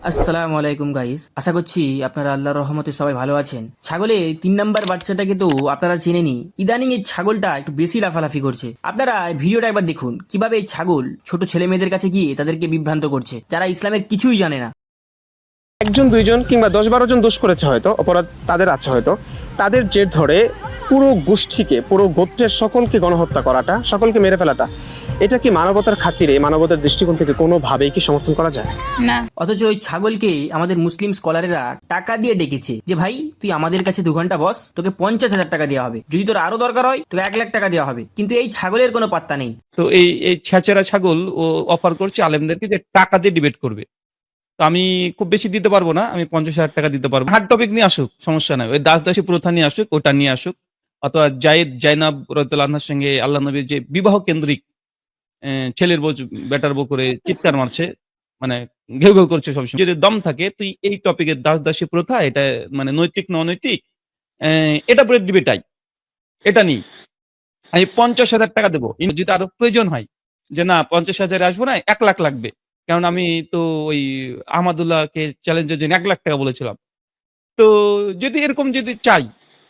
আসসালামু আলাইকুম গাইস আশা করছি আপনারা আল্লাহর রহমতে সবাই ভালো আছেন। ছাগলের তিন নাম্বার বাচ্চাটাকে তো আপনারা চেনেনি ইদানিং এই ছাগলটা একটু বেশি লাফালাফি করছে। আপনারা ভিডিওটা একবার দেখুন, কীভাবে এই ছাগল ছোট ছেলে মেয়েদের কাছে গিয়ে তাদেরকে বিভ্রান্ত করছে, যারা ইসলামের কিছুই জানে না। একজন, দুইজন কিংবা দশ বারো জন দোষ করেছে হয়তো, অপরাধ তাদের আছে হয়তো। তাদের জের ধরে পুরো গোষ্ঠীকে, পুরো গোত্রের সকলকে গণহত্যা করাটা, সকলকে মেরে ফেলাটা। এটা কি মানবতার খাতিরে মানবতার দৃষ্টিকোণ থেকে কোনোভাবেই কি সমর্থন করা যায়? না। অথচ ওই ছাগলকে আমাদের মুসলিম স্কলারেরা টাকা দিয়ে ডেকেছে যে ভাই তুই আমাদের কাছে দু ঘণ্টা বস তোকে পঞ্চাশ হাজার টাকা দেওয়া হবে। যদি তোর আরও দরকার হয় তোকে এক লাখ টাকা দেওয়া হবে। কিন্তু এই ছাগলের কোনো পাত্তা নেই। তো এই এই ছেঁচেরা ছাগল ও অফার করছে আলেমদেরকে যে টাকা দিয়ে ডিবেট করবে। তো আমি খুব বেশি দিতে পারব না আমি পঞ্চাশ হাজার টাকা দিতে পারব। হার্ড টপিক নিয়ে আসুক সমস্যা নাই। ওই দাস দাসী প্রথা নিয়ে আসুক ওটা নিয়ে আসুক। অথবা জায়েদ জাইনাব রতুল্লাহর সঙ্গে আল্লাহ নবীর যে বিবাহ কেন্দ্রিক ছেলের বউ বেটার বউ করে চিৎকার মারছে মানে ঘেউ ঘেউ করছে সবসময়। যদি দম থাকে, তুই এই টপিকের দাস দাসী প্রথা, এটা মানে নৈতিক না অনৈতিক এটা পরে ডিবেটাই এটা নেই। আমি পঞ্চাশ হাজার টাকা দেবো। যদি আরও প্রয়োজন হয়, যে না, পঞ্চাশ হাজারে আসব না, এক লাখ লাগবে। কারণ আমি তো ওই আহমদুল্লাহকে চ্যালেঞ্জের জন্য এক লাখ টাকা বলেছিলাম। তো যদি এরকম যদি চাই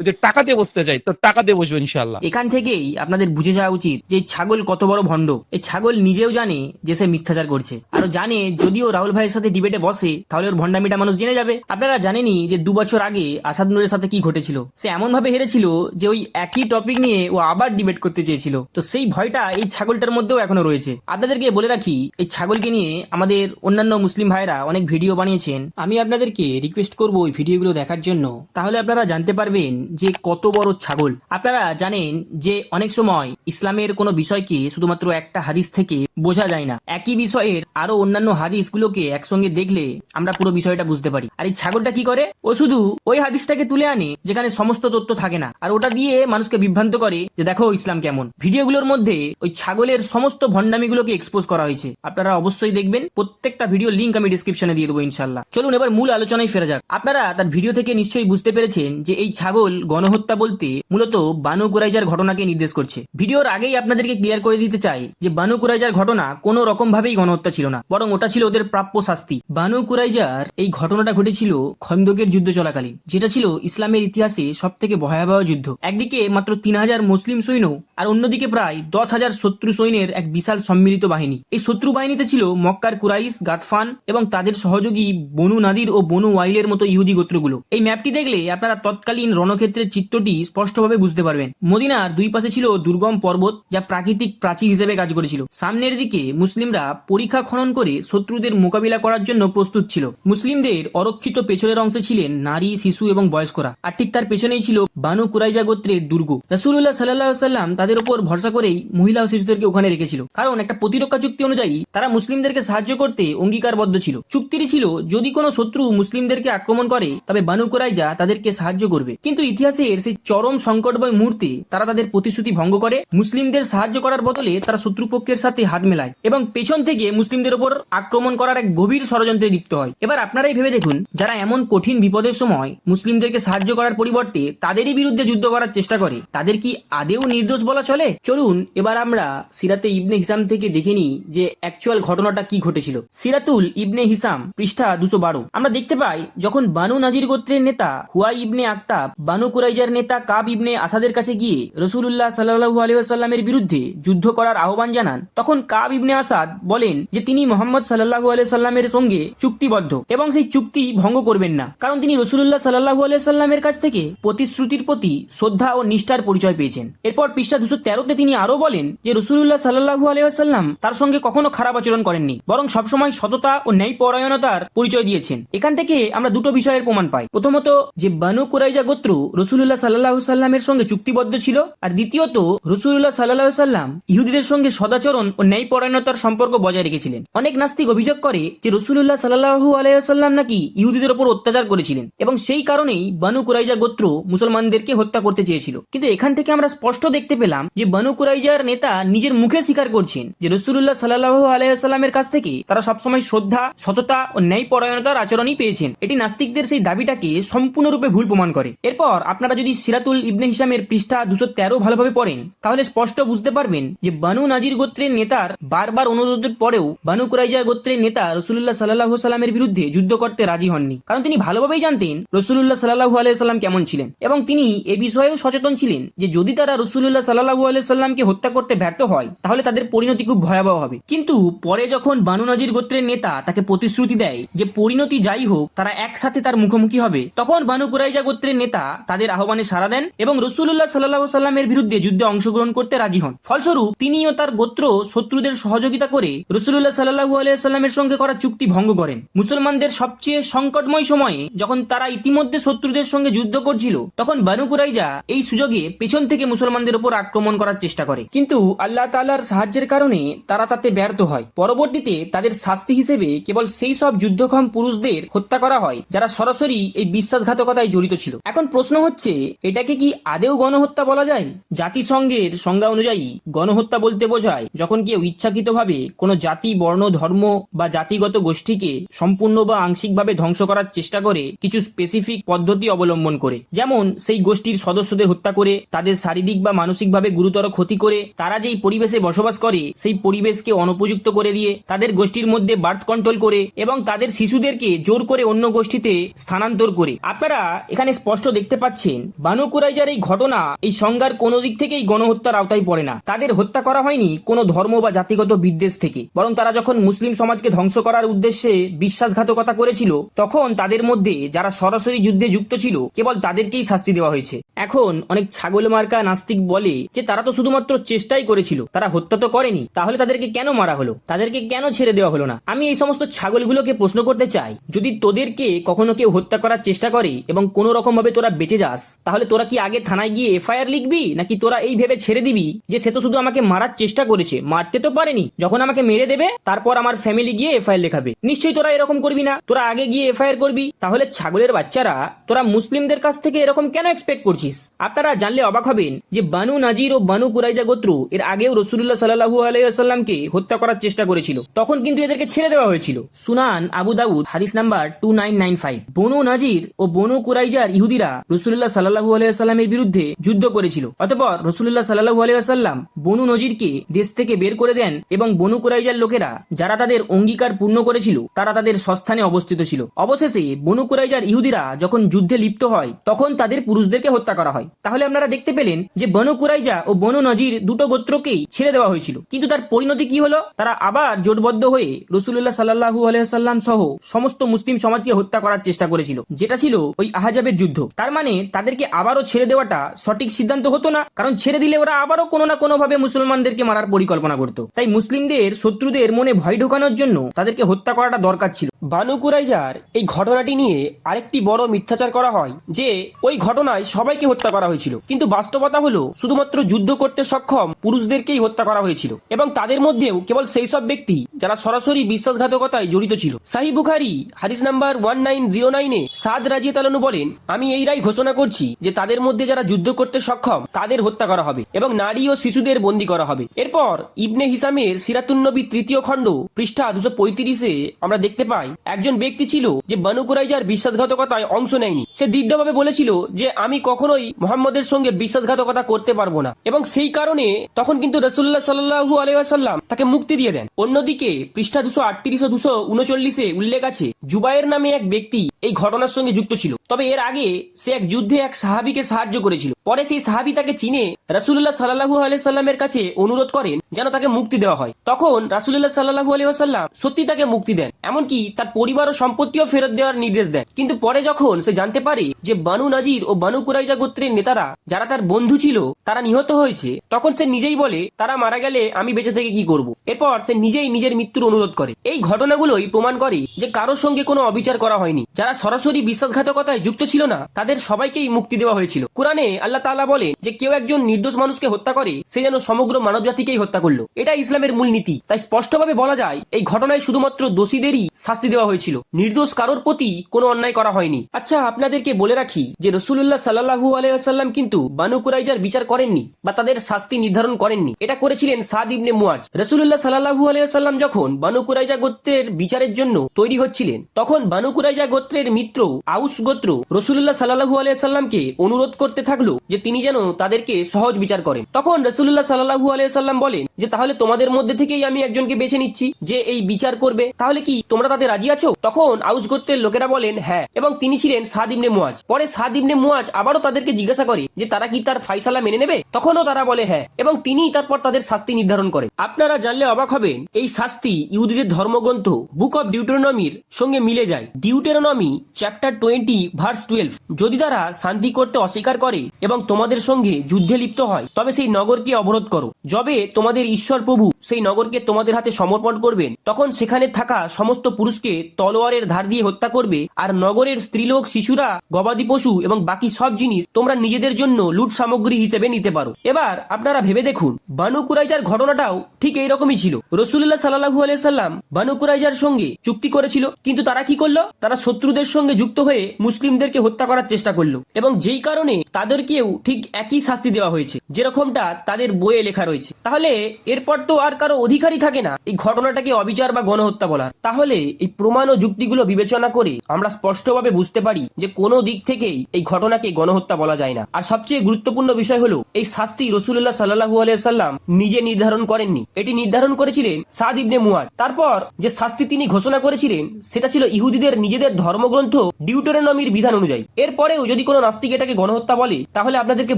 যদি টাকা দিয়ে বসতে চাই, তো টাকা দিয়ে বসবো ইনশাল্লাহ এখান থেকেই আপনাদের বুঝে যাওয়া উচিত যে ছাগল কত বড় ভণ্ড। এই ছাগল নিজেও জানে যে সে মিথ্যাচার করছে। আরও জানে, যদিও রাহুল ভাইয়ের সাথে ডিবেটে বসে, তাহলে ওর ভণ্ডামিটা মানুষ জেনে যাবে। আপনারা জানেনই যে দু বছর আগে আসাদ নুরের সাথে কি ঘটেছিল। সে এমন ভাবে হেরেছিল যে ওই একই টপিক নিয়ে ও আবার ডিবেট করতে চেয়েছিল। তো সেই ভয়টা এই ছাগলটার মধ্যেও এখনও রয়েছে। আপনাদেরকে বলে রাখি, এই ছাগলকে নিয়ে আমাদের অন্যান্য মুসলিম ভাইরা অনেক ভিডিও বানিয়েছেন। আমি আপনাদেরকে রিকোয়েস্ট করব ওই ভিডিওগুলো দেখার জন্য। তাহলে আপনারা জানতে পারবেন যে কত বড় ছাগল। আপনারা জানেন যে অনেক সময় ইসলামের কোনো বিষয়কে শুধুমাত্র একটা হাদিস থেকে বোঝা যায় না। একই বিষয়ের আরও অন্যান্য হাদিসগুলোকে একসঙ্গে দেখলে আমরা পুরো বিষয়টা বুঝতে পারি। আর এই ছাগলটা কি করে? ও শুধু ওই হাদিসটাকে তুলে আনে যেখানে সমস্ত তথ্য থাকে না। আর ওটা দিয়ে মানুষকে বিভ্রান্ত করে যে দেখো ইসলাম কেমন। ভিডিওগুলোর মধ্যে ওই ছাগলের সমস্ত ভণ্ডামিগুলোকে এক্সপোজ করা হয়েছে। আপনারা অবশ্যই দেখবেন। প্রত্যেকটা ভিডিও লিঙ্ক আমি ডিসক্রিপশনে দিয়ে দেবো ইনশাল্লাহ চলুন এবার মূল আলোচনায় ফেরা যাক। আপনারা তার ভিডিও থেকে নিশ্চয়ই বুঝতে পেরেছেন যে এই ছাগল গণহত্যা বলতে মূলত বানু কুরাইজার ঘটনাকে নির্দেশ করছে। ভিডিওর আগেই আপনাদেরকে ক্লিয়ার করে দিতে চাই যে বানু কুরাইজার ঘটনা কোনো রকম ভাবেই গণহত্যা ছিল না, বরং ওটা ছিল ওদের প্রাপ্য শাস্তি। বানু কুরাইজার এই ঘটনাটা ঘটেছিল খন্দকের যুদ্ধ চলাকালীন, যেটা ছিল ইসলামের ইতিহাসে সব থেকে ভয়াবহ যুদ্ধ। একদিকে মাত্র তিন হাজার মুসলিম সৈন্য আর অন্যদিকে প্রায় দশ হাজার শত্রু সৈন্যের এক বিশাল সম্মিলিত বাহিনী। এই শত্রু বাহিনীতে ছিল মক্কার কুরাইশ, গাতফান এবং তাদের সহযোগী বনু নাদির ও বনু ওয়াইলের মতো ইহুদি গোত্রগুলো। এই ম্যাপটি দেখলে আপনারা তৎকালীন রণক্ষেত্রের চিত্রটি স্পষ্টভাবে বুঝতে পারবেন। মদিনার দুই পাশে ছিল দুর্গম পর্বত যা প্রাকৃতিক প্রাচীর হিসেবে কাজ করেছিল। সামনের দিকে মুসলিমরা পরীক্ষা খনন করে শত্রুদের মোকাবিলা করার জন্য প্রস্তুত ছিল। মুসলিমদের অরক্ষিত পেছনের অংশে ছিলেন নারী, শিশু এবং বয়স্করা। আর ঠিক তার পেছনেই ছিল বানু কুরাইজা গোত্রের দুর্গ। রাসুল্লাহ সাল্লাহ সাল্লাম তাদের উপর ভরসা করেই মহিলা ও শিশুদেরকে ওখানে রেখেছিল। কারণ একটা প্রতিরক্ষা চুক্তি অনুযায়ী তারা মুসলিমদেরকে সাহায্য করতে অঙ্গীকারবদ্ধ ছিল। চুক্তিটি ছিল, যদি কোনো শত্রু মুসলিমদেরকে আক্রমণ করে, তবে বানু কুরাইজা তাদেরকে সাহায্য করবে। কিন্তু ইতিহাসের সেই চরম সংকটময় মুহূর্তে তারা তাদের প্রতিশ্রুতি ভঙ্গ করে, মুসলিমদের সাহায্য করার বদলে তারা শত্রুপক্ষের সাথে হাত মেলায় এবং পেছন থেকে মুসলিমদের উপর আক্রমণ করার এক গভীর ষড়যন্ত্রে লিপ্ত হয়। এবার আপনারাই ভেবে দেখুন, যারা এমন কঠিন বিপদের সময় মুসলিমদেরকে সাহায্য করার পরিবর্তে তাদেরই বিরুদ্ধে যুদ্ধ করার চেষ্টা করে, তাদের কি আদেও নির্দোষ বলা চলে? চলুন, এবার আমরা সিরাতে ইবনে হিসাম থেকে দেখে নিই যে অ্যাকচুয়াল ঘটনাটা কি ঘটেছিল। সিরাতুল ইবনে হিসাম পৃষ্ঠা দুশো বারো। আমরা দেখতে পাই, যখন বানু নাজির গোত্রের নেতা হুয়াই ইবনে আক্তাব বানু কুরাইজার নেতা কাব ইবনে আসাদের কাছে গিয়ে রসুল্লাহ সাল্লাহু আলহামের বিরুদ্ধে যুদ্ধ করার আহ্বান জানান। তখন কাব ইবনে আসাদ বলেন যে তিনি মোহাম্মদ সাল্লাহু আলাইসাল্লামের সঙ্গে চুক্তিবদ্ধ এবং সেই চুক্তি ভঙ্গ করবেন না। কারণ তিনি রসুল্লাহ সাল্লাহু আলাইসাল্লামের কাছ থেকে প্রতিশ্রুতির প্রতি শ্রদ্ধা ও নিষ্ঠার পরিচয় পেয়েছেন। এরপর পৃষ্ঠা দুশো তেরোতে তিনি আরও বলেন যে রসুল্লাহ সাল্লাহু আলাইসাল্লাম তার সঙ্গে কখনো খারাপ আচরণ করেননি, বরং সবসময় সততা ও ন্যায় পরায়ণতার পরিচয় দিয়েছেন। এখান থেকে আমরা দুটো বিষয়ের প্রমাণ পাই। প্রথমত যে বানু কুরাইজা গোত্র রসুল্লাহ সাল্লাহ সাল্লামের সঙ্গে চুক্তিবদ্ধ ছিল। আর দ্বিতীয়ত রসুল্লাহ সাল্লাহ সাল্লাম ইহুদিদের সঙ্গে সদাচরণ ও ন্যায় পরায়ণতার সম্পর্ক বজায় রেখেছিলেন। অনেক নাস্তিক অভিযোগ করে যে রসুল্লাহ সাল্লাহু আলাইসাল্লাম নাকি ইহুদিদের ওপর অত্যাচার করেছিলেন এবং সেই কারণেই বানু কুরাইজা গোত্র মুসলমানদেরকে হত্যা করতে চেয়েছিল। কিন্তু এখান থেকে আমরা স্পষ্ট দেখতে পেলাম যে বানু কুরাইজার নেতা নিজের মুখে স্বীকার করছেন যে রসুল্লাহ সাল্লাহ আলাইসাল্লামের কাছ থেকে তারা সবসময় শ্রদ্ধা, সততা ও ন্যায় পরায়ণতার আচরণই পেয়েছেন। এটি নাস্তিকদের সেই দাবিটাকে সম্পূর্ণরূপে ভুল প্রমাণ করে। এরপর আপনারা যদি সিরাতুল ইবনে হিসামের পৃষ্ঠা দুশো তেরো ভালোভাবে পড়েন, তাহলে স্পষ্ট বুঝতে পারবেন যে বানু নাজির গোত্রের নেতার বারবার অনুরোধের পরেও বানু কুরাইজা গোত্রের নেতা রসুল্লাহ সাল্লাহ সাল্লামের বিরুদ্ধে যুদ্ধ করতে রাজি হননি। কারণ তিনি ভালোভাবেই জানতেন রসুল্লাহ সাল্লাহু আলাইসাল্লাম কেমন ছিলেন এবং তিনি এ বিষয়েও সচেতন ছিলেন যে যদি তারা রসুল্লাহ সাল্লাহু আলাইসাল্লামকে হত্যা করতে ব্যর্থ হয়, তাহলে তাদের পরিণতি খুব ভয়াবহ হবে। কিন্তু পরে যখন বানু নাজির গোত্রের নেতা তাকে প্রতিশ্রুতি দেয় যে পরিণতি যাই হোক, তারা একসাথে তার মুখোমুখি হবে, তখন বানু কুরাইজা গোত্রের নেতা তাদের আহ্বানে সাড়া দেন এবং রসুল্লাহ সাল্লাহ সাল্লামের বিরুদ্ধে যুদ্ধে অংশগ্রহণ করতে রাজি হন। ফলস্বরূপ, তিনিও তার গোত্র, শত্রুদের সহযোগিতা করে রসুল্লাহ সাল্লাহু আলাইসাল্লামের সঙ্গে করা চুক্তি ভঙ্গ করেন। মুসলমানদের সবচেয়ে সংকটময় সময়ে যখন তারা ইতিমধ্যে শত্রুদের সঙ্গে যুদ্ধ করছিল, তখন বানু কুরাইজা এই সুযোগে পেছন থেকে মুসলমানদের উপর আক্রমণ করার চেষ্টা করে। কিন্তু আল্লাহ তাআলার সাহায্যের কারণে তারা তাতে ব্যর্থ হয়। পরবর্তীতে তাদের শাস্তি হিসেবে কেবল সেই সব যুদ্ধক্ষম পুরুষদের হত্যা করা হয়, যারা সরাসরি এই বিশ্বাসঘাতকতায় জড়িত ছিল। এখন প্রশ্ন হচ্ছে, এটাকে কি আদেও গণহত্যা বলা যায়? জাতিসংঘের সংজ্ঞা অনুযায়ী গণহত্যা বলতে বোঝায়, যখন কেউ ইচ্ছাকৃতভাবে কোনো জাতি, বর্ণ, ধর্ম বা জাতিগত গোষ্ঠীকে সম্পূর্ণ বা আংশিকভাবে ধ্বংস করার চেষ্টা করে, কিছু স্পেসিফিক পদ্ধতি অবলম্বন করে। যেমন, সেই গোষ্ঠীর সদস্যদের হত্যা করে, তাদের শারীরিক বা মানসিকভাবে গুরুতর ক্ষতি করে, তারা যেই পরিবেশে বসবাস করে, সেই পরিবেশকে অনুপযুক্ত করে দিয়ে তাদের গোষ্ঠীর মধ্যে বার্থ কন্ট্রোল করে এবং তাদের শিশুদেরকে জোর করে অন্য গোষ্ঠীতে স্থানান্তর করে। আপনারা এখানে স্পষ্ট দেখতে পাচ্ছেন। বানু কুরাইজার এই ঘটনা, এই সংজ্ঞার কোনো দিক থেকেই গণহত্যার আওতায় পড়ে না। তাদের হত্যা করা হয়নি কোনো ধর্ম বা জাতিগত বিদ্বেষ থেকে। বরং তারা যখন মুসলিম সমাজকে ধ্বংস করার উদ্দেশ্যে বিশ্বাসঘাতকতা করেছিল, তখন তাদের মধ্যে যারা সরাসরি যুদ্ধে যুক্ত ছিল, কেবল তাদেরকেই শাস্তি দেওয়া হয়েছে। এখন অনেক ছাগল মার্কা নাস্তিক বলে যে, তারা তো শুধুমাত্র চেষ্টাই করেছিল। তারা হত্যা তো করেনি, তাহলে তাদেরকে কেন মারা হলো? তাদেরকে কেন ছেড়ে দেওয়া হলো না? আমি এই সমস্ত ছাগলগুলোকে প্রশ্ন করতে চাই, যদি তোদেরকে কখনো কেউ হত্যা করার চেষ্টা করে এবং কোনো রকম ভাবে তোরা বেঁচে যাস। তাহলে তোরা কি আগে থানায় গিয়ে এফআইআর লিখবি? নাকি তোরা এই ভেবে ছেড়ে দিবি যে সে তো শুধু আমাকে মারার চেষ্টা করেছে? মারতে তো পারেনি। যখন আমাকে মেরে দেবে, তারপর আমার ফ্যামিলি গিয়ে এফআইআর লেখাবে। নিশ্চয়ই তোরা এরকম করবি না? তোরা আগে গিয়ে এফআইআর করবি? তাহলে ছাগলের বাচ্চারা, তোরা মুসলিমদের কাছ থেকে এরকম কেন এক্সপেক্ট করছিস? আপনারা জানলে অবাক হবেন যে বানু নাজির ও বানু কুরাইজা গোত্র এর আগেও রসুল্লাহ সাল্লাহু আলাইসাল্লামকে হত্যা করার চেষ্টা করেছিল। তখন কিন্তু এদেরকে ছেড়ে দেওয়া হয়েছিল। সুনান আবু দাউদ, হাদিস number two nine nine five Banu Nadir ও বনু কুরাইজার ইহুদিরা রসুল্লাহ সাল্লাহু আলাইসাল্লামের বিরুদ্ধে যুদ্ধ করেছিল। অতপর রসুল্লাহ সাল্লাহু আলাইসাল্লাম বনু নজিরকে দেশ থেকে বের করে দেন এবং বনু কুরাইজার লোকেরা যারা তাদের অঙ্গীকার পূর্ণ করেছিল, তারা তাদের সস্থানে অবস্থিত ছিল। অবশেষে বনু কুরাইজার ইহুদিরা যখন যুদ্ধে লিপ্ত হয়, তখন তাদের পুরুষদেরকে হত্যা করা হয়। তাহলে আপনারা দেখতে পেলেন যে বনু কুরাইজা ও বনু নজির দুটো গোত্রকেই ছেড়ে দেওয়া হয়েছিল। কিন্তু তার পরিণতি কি হলো? তারা আবার জোটবদ্ধ হয়ে রসুল্লাহ সাল্লাহু আলাইসাল্লাম সহ সমস্ত মুসলিম সমাজকে হত্যা করার চেষ্টা করেছিল, যেটা ছিল ওই আহাজাবের যুদ্ধ। তার মানে তাদেরকে আবারও ছেড়ে দেওয়াটা সঠিক সিদ্ধান্ত হতো না। কারণ ছেড়ে দিলে ওরা আবারও কোনো না কোনো ভাবে মুসলমানদেরকে মারার পরিকল্পনা করত। তাই মুসলিমদের শত্রুদের মনে ভয় ঢোকানোর জন্য তাদেরকে হত্যা করাটা দরকার ছিল। বানু কুরাইজার, এই ঘটনাটি নিয়ে আরেকটি বড় মিথ্যাচার করা হয়, যে ওই ঘটনায় সবাইকে হত্যা করা হয়েছিল। কিন্তু বাস্তবতা হলো, শুধুমাত্র যুদ্ধ করতে সক্ষম পুরুষদেরকেই হত্যা করা হয়েছিল। এবং তাদের মধ্যেও কেবল সেই সব ব্যক্তি যারা সরাসরি বিশ্বাসঘাতকতায় জড়িত ছিল। সাহি বুখারি, হাদিস নাম্বার ওয়ান নাইন জিরো নাইনে সাদ রাজিয়ে তালানু বলেন, আমি এই রায় ঘোষণা করছি যে তাদের মধ্যে যারা যুদ্ধ করতে সক্ষম, তাদের হত্যা করা হবে এবং নারী ও শিশুদের বন্দী করা হবে। এরপর ইবনে হিসামের সিরাতুন্নবী তৃতীয় খণ্ড পৃষ্ঠা দুশো পঁয়ত্রিশে আমরা দেখতে পাই একজন ব্যক্তি ছিল যে বানু কুরাইজার বিশ্বাসঘাতকতায় অংশ নেয়নি। সে দৃঢ়ভাবে বলেছিল যে আমি কখনোই মোহাম্মদের সঙ্গে বিশ্বাসঘাতকতা করতে পারব না এবং সেই কারণে তখন কিন্তু রসুল্লাহ সাল্লাহু আলাইসাল্লাম তাকে মুক্তি দিয়ে দেন। অন্যদিকে পৃষ্ঠা দুশো আটত্রিশ দুশো উনচল্লিশে উল্লেখ আছে জুবাইয়ের নামে এক ব্যক্তি এই ঘটনার সঙ্গে যুক্ত ছিল। তবে এর আগে সে এক যুদ্ধে এক সাহাবিকে সাহায্য করেছিল। পরে সেই সাহাবি তাকে চিনে রাসুল্লাহ সাল্লাহু আলাইসাল্লামের কাছে অনুরোধ করেন যেন তাকে মুক্তি দেওয়া হয়। তখন রাসুল্লাহ সাল্লাহু আলাইসাল্লাম সত্যি তাকে মুক্তি দেন, এমনকি তার পরিবার ও সম্পত্তিও ফেরত দেওয়ার নির্দেশ দেন। কিন্তু পরে যখন সে জানতে পারে যে বানু নাজির ও বানু কুরাইজা গোত্রের নেতারা যারা তার বন্ধু ছিল, তারা নিহত হয়েছে, তখন সে নিজেই বলে, তারা মারা গেলে আমি বেঁচে থেকে কি করব? এরপর সে নিজেই নিজের মৃত্যুর অনুরোধ করে। এই ঘটনাগুলোই প্রমাণ করে যে কারোর সঙ্গে কোনো অবিচার করা হয়নি। যারা সরাসরি বিশ্বাসঘাতকতায় যুক্ত ছিল না, তাদের সবাইকেই মুক্তি দেওয়া হয়েছিল। কোরআনে আল্লাহ তাআলা বলে যে, কেউ একজন নির্দোষ মানুষকে হত্যা করে, সে যেন সমগ্র মানব জাতিকেই হত্যা করল। এটা ইসলামের মূল নীতি। তাই স্পষ্টভাবে বলা যায়, এই ঘটনায় শুধুমাত্র দোষীদেরই শাস্তি দেওয়া হয়েছিল। নির্দোষ কারোর প্রতি কোনো অন্যায় করা হয়নি। আচ্ছা আপনাদেরকে বলে রাখি যে রসুল্লাহ সাল্লাহু আলাইসাল্লাম কিন্তু বানু কুরাইজার বিচার করেননি বা তাদের শাস্তি নির্ধারণ করেননি। এটা করেছিলেন সাদ ইবনে মুয়াজ রসুল্লাহ সাল্লাহু আলাইসাল্লাম যখন বানু কুরাইজা গোত্রের বিচারের জন্য তৈরি হচ্ছিলেন, তখন বানু কুরাইজা গোত্রের গোত্রের মিত্র আউস গোত্র রসুল্লাহ সাল্লাহু আলিয়াল্লামকে অনুরোধ করতে থাকল যে তিনি যেন তাদেরকে সহজ বিচার করেন। তখন রসুল্লাহ সাল্লাহু আলিয়াল্লাম বলেন যে, তাহলে তোমাদের মধ্যে থেকেই আমি একজনকে বেছে নিচ্ছি যে এই বিচার করবে। তাহলে কি তোমরা তাতে রাজি আছো? তখন আউস গোত্রের লোকেরা বলেন হ্যাঁ। এবং তিনি ছিলেন সাদ ইবনে মুয়াজ পরে সাদ ইবনে মুয়াজ আবারও তাদেরকে জিজ্ঞাসা করে যে, তারা কি তার ফাইসালা মেনে নেবে? তখনও তারা বলে হ্যাঁ। এবং তিনিই তারপর তাদের শাস্তি নির্ধারণ করেন। আপনারা জানলে অবাক হবেন, এই শাস্তি ইহুদিদের ধর্মগ্রন্থ বুক অব ডিউটেরনমির সঙ্গে মিলে যায়। Deuteronomy chapter twenty verse twelve যদি তারা শান্তি করতে অস্বীকার করে এবং তোমাদের সঙ্গে যুদ্ধে লিপ্ত হয়, তবে সেই নগরকে অবরোধ করো। যবে তোমাদের ঈশ্বর প্রভু সেই নগরকে তোমাদের হাতে সমর্পণ করবেন, তখন সেখানে থাকা সমস্ত পুরুষকে তলোয়ারের ধার দিয়ে হত্যা করবে, আর নগরের স্ত্রীলোক, শিশুরা, গবাদি পশু এবং বাকি সব জিনিস তোমরা নিজেদের জন্য লুট সামগ্রী হিসেবে নিতে পারো। এবার আপনারা ভেবে দেখুন, বানু কুরাইজার ঘটনাটাও ঠিক এইরকমই ছিল। রসুল্লাহ সাল্লাহু আলাইসাল্লাম বানু কুরাইজার সঙ্গে চুক্তি করেছিল, কিন্তু তারা কি করল? তারা শত্রুদের সঙ্গে যুক্ত হয়ে মুসলিমদেরকে হত্যা করার চেষ্টা করল এবং যেই কারণে তাদেরকেও ঠিক একই শাস্তি দেওয়া হয়েছে। যেরকমটা তাদের বইয়ে লেখা রয়েছে। তাহলে এরপর তো আর কারও অধিকারই থাকে না এই ঘটনাটাকে অবিচার বা গণহত্যা বলার। তাহলে এই প্রমাণ ও যুক্তিগুলো বিবেচনা করে আমরা স্পষ্টভাবে বুঝতে পারি যে কোনো দিক থেকেই এই ঘটনাকে গণহত্যা বলা যায় না। আর সবচেয়ে গুরুত্বপূর্ণ বিষয় হলো, এই শাস্তি রসুল্লাহ সাল্লাহু আলিয়াল্লাম নিজে নির্ধারণ করেননি। এটি নির্ধারণ করেছিলেন সাদ ইবনে মুয়াদ তারপর যে শাস্তি তিনি ঘোষণা করেছিলেন, সেটা ছিল ইহুদিদের নিজেদের ধর্মগ্রন্থ ডিউটোরেনমির বিধান অনুযায়ী। এরপরেও যদি কোনো নাস্তিক এটাকে গণহত্যা বলে, তাহলে আপনাদেরকে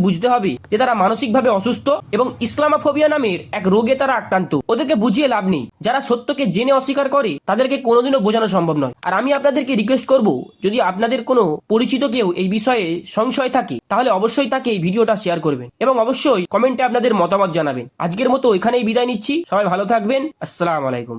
বুঝতে হবে যে তারা মানসিকভাবে অসুস্থ এবং ইসলামাফোবিয়া নামের এক রোগে তারা আক্রান্ত। ওদেরকে বুঝিয়ে লাভ নেই। যারা সত্যকে জেনে অস্বীকার করে, তাদেরকে কোনোদিনও বোঝানো সম্ভব নয়। আর আমি আপনাদেরকে রিকোয়েস্ট করব, যদি আপনাদের কোনো পরিচিত কেউ এই বিষয়ে সংশয় থাকে, তাহলে অবশ্যই তাকে এই ভিডিওটা শেয়ার করবেন এবং অবশ্যই কমেন্টে আপনাদের মতামত জানাবেন। আজকের মতো এখানেই বিদায় নিচ্ছি। সবাই ভালো থাকবেন। আসসালাম আলাইকুম।